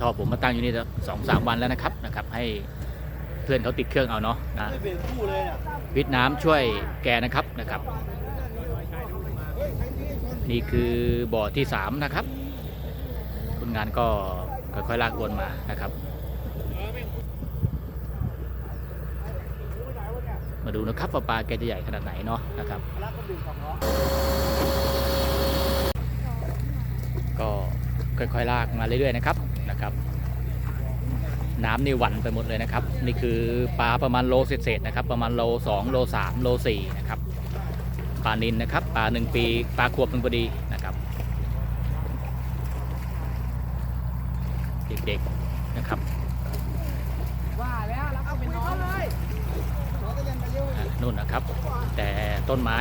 ท่อผมมาตั้งอยู่นี่สองสามวันแล้วนะครับนะครับ ให้เพื่อนเขาติดเครื่องเอาเนาะนะไม่เปลี่ยนคู่เลยเนี่ยวิทย์น้ำช่วยแกนะครับนะครับ นี่คือบ่อที่สามนะครับคนงานก็ค่อยๆลากวนมานะครับ มาดูนะครับว่าปลาแกจะใหญ่ขนาดไหนเนาะนะครับก็ค่อยๆลากมาเรื่อยๆนะครับ นะครับ น้ำนี่หวันไปหมดเลยนะครับ นี่คือปลาประมาณโลเศษๆนะครับ ประมาณโล2โล3โล4นะครับปลานินนะครับปลาหนึ่งปีปลาขวบหนึ่งพอดีนะครับ เด็กๆนะครับว่าแล้วแล้วก็เป็นน้องเลยนู่นนะครับ แต่ต้นไม้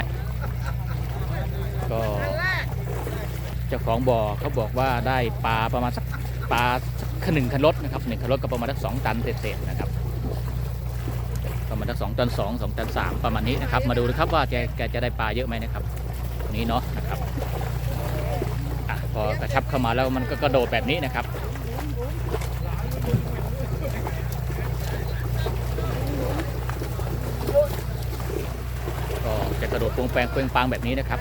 ก็เจ้าของบ่อเขาบอกว่าได้ปลาประมาณสัก ปลาขหนึ่งคันรถนะครับหนึ่งคันรถก็ประมาณสักสองตันเศษๆนะครับประมาณสักสองตันสองสองตันสามประมาณนี้นะครับ มาดูนะครับว่าแกแกจะได้ปลาเยอะไหมนะครับนี้เนาะนะครับอะพอกระชับเข้ามาแล้วมันก็กระโดดแบบนี้นะครับก็จะกระโดดปวงแปลงเปลงปังแบบนี้นะครับ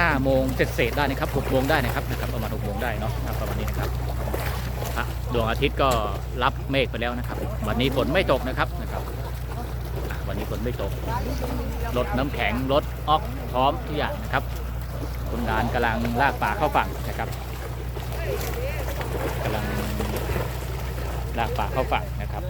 5โมงเศษได้นะครับ6โมงได้นะครับนะครับประมาณ6โมงได้เนาะประมาณนี้นะครับดวงอาทิตย์ก็รับเมฆไปแล้วนะครับ วันนี้ฝนไม่ตกนะครับนะครับ วันนี้ฝนไม่ตกรถน้ำแข็งรถอ็อกพร้อมทุกอย่างนะครับคนงานกำลังลากปลาเข้าฝั่งนะครับกำลังลากปลาเข้าฝั่งนะครับ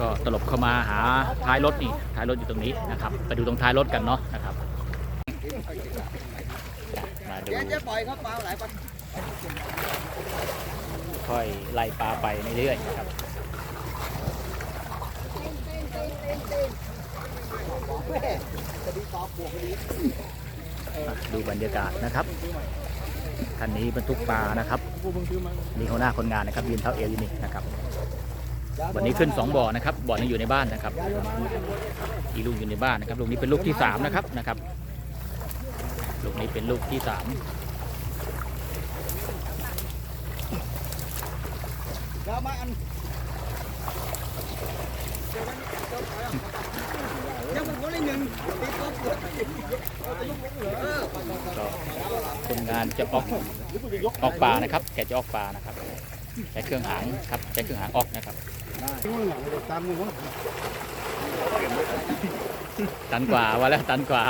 ก็ตลบเข้ามาหาท้ายรถนี่ท้ายรถอยู่ตรงนี้นะครับ ไปดูตรงท้ายรถกันเนาะนะครับมาดูค่อยเขาเปล่าหลายปันค่อยไล่ปลาไปเรื่อยๆนะครับดูบรรยากาศนะครับคันนี้บรรทุกปลานะครับมานี่หัวหน้าคนงานนะครับยืนเท้าเอวอยู่นี่นะครับ วันนี้ขึ้น 2บ่อนะครับบ่อนึงอยู่ในบ้านนะครับอีลูกอยู่ในบ้านนะครับลูกนี้เป็นลูกที่3นะครับนะครับลูกนี้เป็นลูกที่3เดี๋ยวมาอันยังมันคนละหนึ่งติดลบเกิดก็คนงานจะออกออกปลานะครับ แกจะออกปลานะครับ ใช้เครื่องหางครับ ใช้เครื่องหางออกนะครับ ตันกว่าว่าแล้วตันกว่า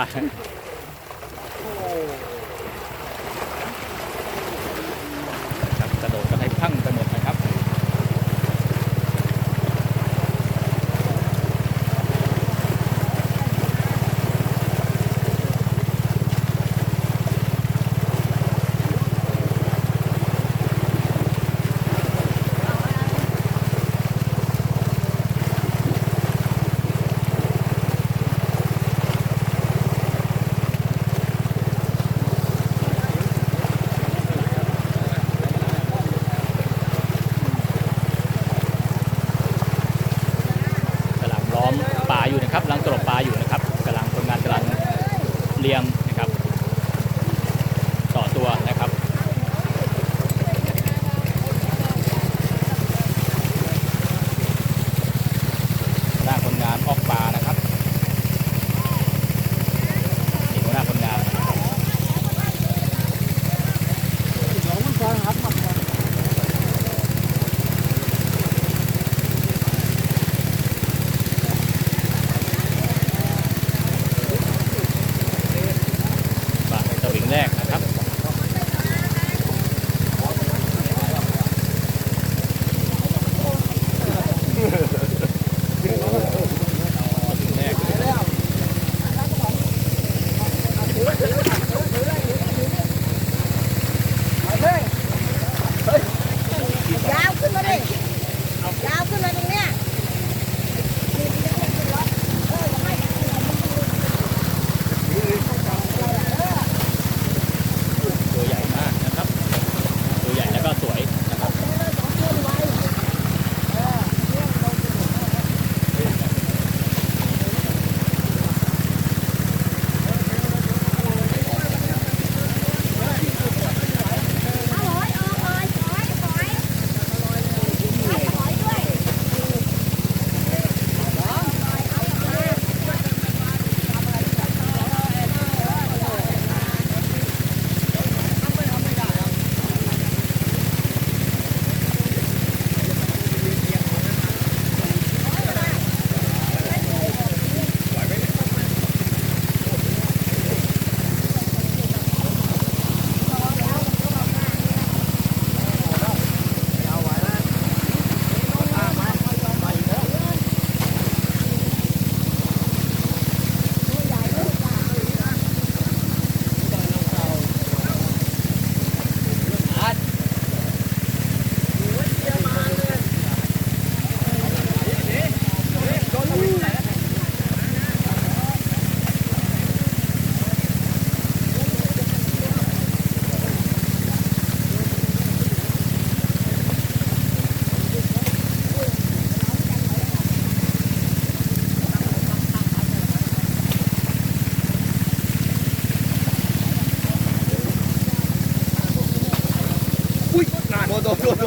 โดดโดดโด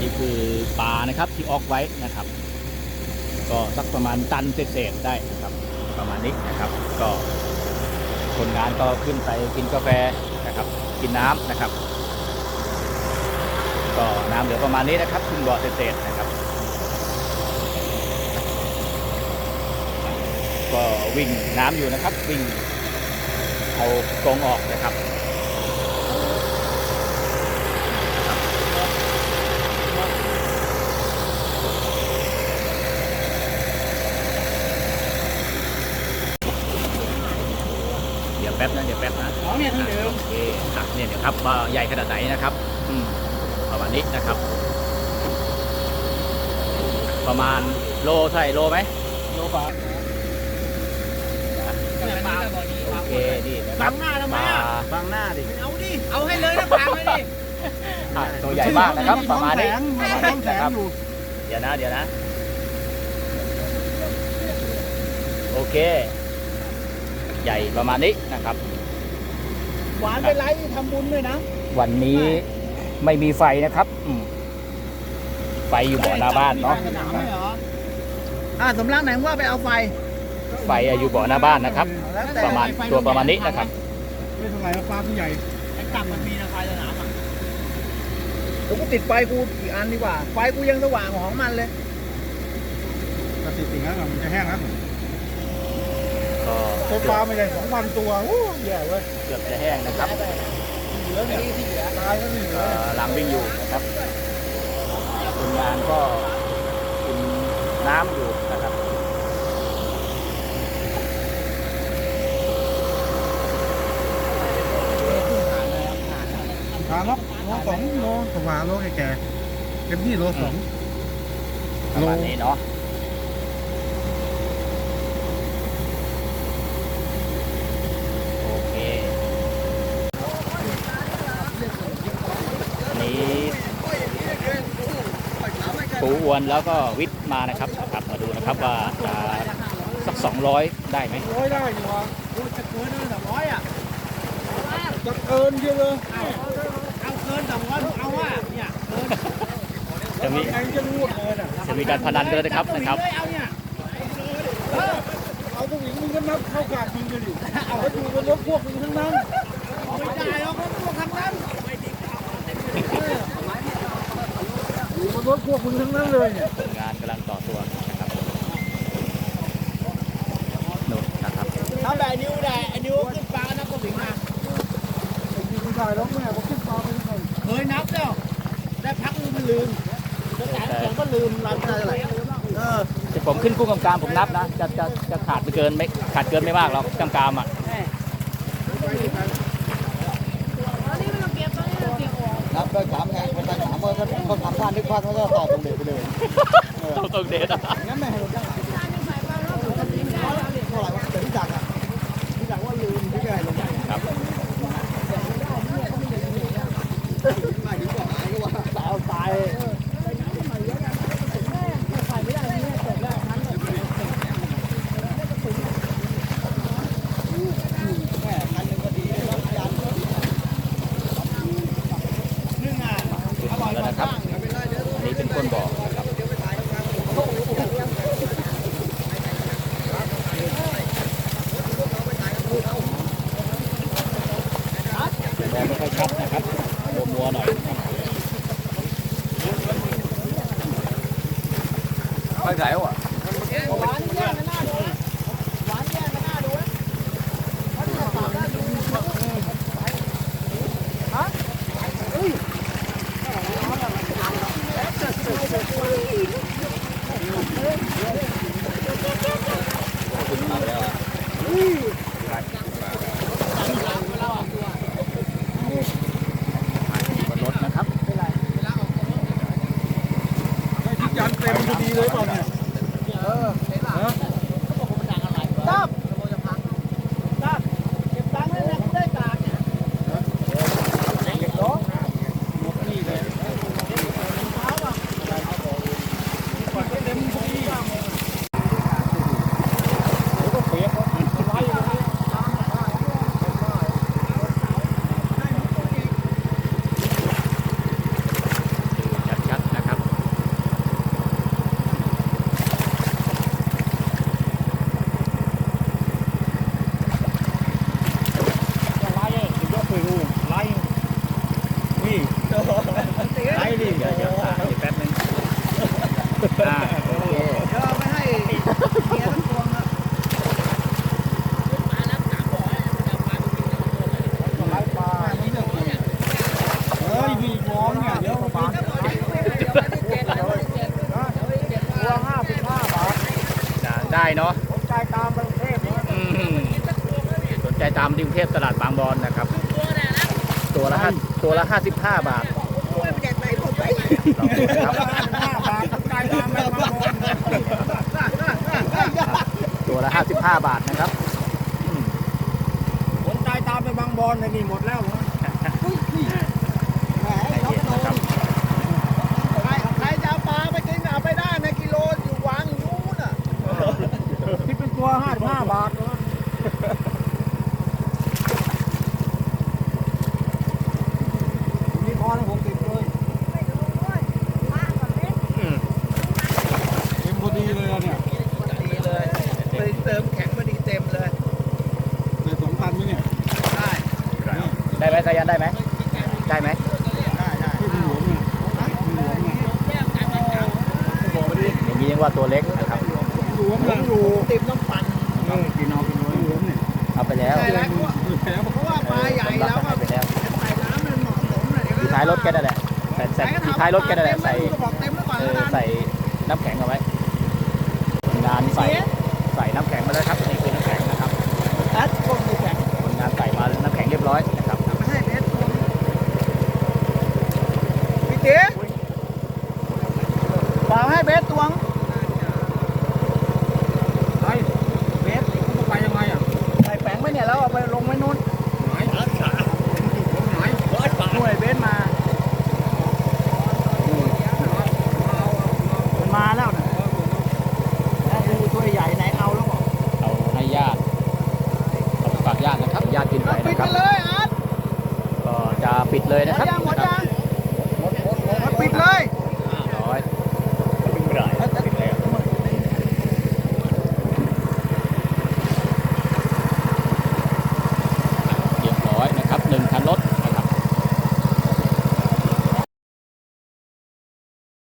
นี่คือปลานะครับที่ออกไว้นะครับ ก็สักประมาณตันเศษๆได้นะครับ ประมาณนี้นะครับ ก็คนงานก็ขึ้นไปกินกาแฟนะครับ กินน้ำนะครับ ก็น้ำเหลือประมาณนี้นะครับครึ่งบ่อเศษๆนะครับ ก็วิ่งน้ำอยู่นะครับ วิ่งเอากรงออกนะครับ เดี๋ยวแป๊บนะเดี๋ยวแป๊บนะ ของเนี่ยทั้งเดิม โอเคอะเนี่ยเดี๋ยวครับว่าใหญ่ขนาดไหนนะครับอืมประมาณนี้นะครับ ประมาณโลเท่าไหร่โลไหมโลบาทเนี่ยปลาโอเคนี่นะคบัรับงหน้าทำไมปลาอะบางหน้าดิเอาดิ เอาให้เลยนะปางเลยดิอะตัวใหญ่มากนะครับ ประมาณนี้มันประมาณต้นี้องแสนะงครับอยู่เดี๋ยวนะเดี๋ยวนะ โอเค ใหญ่ประมาณนี้นะครับ หวานเป็นไรทำบุญด้วยนะ วันนี้ไม่มีไฟนะครับอืมไฟอยู่บ่อหน้าบ้านเนาะสนามไม่เหรออ่าสำลักไหนว่าไปเอาไฟไฟอยู่บ่อหน้าบ้านนะครับ แล้วแต่ประมาณตัวประมาณนี้นะครับ ไม่เท่าไหร่ปลาผู้ใหญ่ไอ้ตับมันมีนะไฟสนามอะเดี๋ยวกูติดไฟกูอีกอันดีกว่า ไฟกูยังสว่างของมันเลยถ้าติดสิ่งนั้นมันจะแห้งนะ ก็ไฟฟ้าไม่ได้สองพันตัวโอ้แย่เว้ยเกือบจะแห้งนะครับเหลือเนี่ยที่เหลือตายก็ไม่เหลือเอ่อหลังวิ่งอยู่นะครับคนงานก็กินน้ำอยู่นะครับทานล็อกโลสองโลสว่างโลแก่ๆเต็มที่โลสองประมาณนี้เนาะโอเคอันนี้ปูอ วนแล้วก็วิทย์มานะครับนะครับมาดูนะครับว่าจะสัก 200 ได้ไหมร้อยได้อยู่วะโอ้ยจะเกินเลยสองร้อยอะจะเกินเยอะเลยเอาเอาเกินสองร้อยเอาว่าเนี่ยเกินจะมีไงจะรู้เกินอะจะมีการพนันกันเลยนะครับนะครับเลยเอาเนี่ยเอาผู้หญิงมึงก็นับเข้ากาดมึงเลยดิเอาไปดูบนรถพวกมึงทั้งนั้นไม่ได้หรอกเขาต้องทำนั้น อยู่บน รถพวกมึงทั้งนั้นเลยเนี่ยงานกำลังต่อตัวนะครับนู่นนะครับทำได้นิ้วได้ไอ้นิ้วขึ้นฟ้านะก็ถึงมาไอ้ที่มึงถ่ายแล้วแม่บอกขึ้นฟ้าไปก่อนเคยนับแล้วได้พักนึงมันลืมจะจ่ายเสียงก็ลืมรันได้เท่าไหร่เออที่ผมขึ้นกุ้งกำกามผมนับนะ จะจะจะขาดไปเกินไม่ขาดเกินไม่มากหรอกกำกามอะ นับได้สามไงคนละสามเมื่อเขาเขา ทำท่านึกภาพเขาก็ต่อตรงเด็กไปเลยต้องต้องเดทอะงั้นไม่ให้เราได้เท่ เนาะผมจ่ายตามกรุงเทพนะอืมสนใจตามที่กรุงเทพตลาดบางบอนนะครับ ตัวละห้าตัวละห้าสิบห้าบาทครับห้าบาทผมจ่ายตามไม่มาโดนตัวละห้าสิบห้าบาทนะครับอืมผมจ่ายตามไปบางบอลในนี่หมดแล้วนะ แหม ใจ เขา เย็น โด นะครับ นใครใครจะเอาปลาไปกินเอาไปได้ในกิโลอยู่วางอยู่นู้นอะ คิดเป็นตัวห้าสิบห้าบาทนะมีพอแล้วหกสิบเลย อืม เต็มพอดีเลยอะเนี่ย ดีเลยไปเติมแข็งมาดีเต็มเลย ในสองพันไหมเนี่ย ได้ ได้ไหมสายันได้ไหมได้ไหมได้ได้ที่มันหลวมเนี่ยมันหลวมเนี่ยบอย่างนี้ยังว่าตัวเล็กนะครับหลวมเลยอยู่ติมต้องปั่นเออกินเอากินเลยหลวมเนี่ยเอาไปแล้วแล้วเพราะว่าปลาใหญ่แล้วก็ไปแล้วใส่น้ำมันเหมาะสมหน่อยท้ายรถแกนั่นแหละใส่ใส่ที่ท้ายรถแกนั่นแหละใส่ใส่น้ำแข็งเอาไว้งานใส่ใส่น้ำแข็งมาแล้วครับนี่คือน้ำแข็งนะครับ แอดพวกนี้แข็ง คนงานใส่มาน้ำแข็งเรียบร้อยนะครับ ไม่ให้เพชรตัวนี้พี่เจ๊ฝากให้เบสตวง ไอ้เบสเขาจะไปยังไงอะ ใส่แฝงไว้เนี่ยแล้วเอาไปลงไว้นู้น ไหนรักษาไหน หน่วยเบสมามันมาแล้วนะถ้าดูตัวใหญ่ไหนเอาแล้วบอก เอาให้ญาติเอาไปฝากญาติ นะครับญาติกินไปปิดนะคไปรับเลยอาร์ตก็จะปิดเลยนะครับหมดยังหมด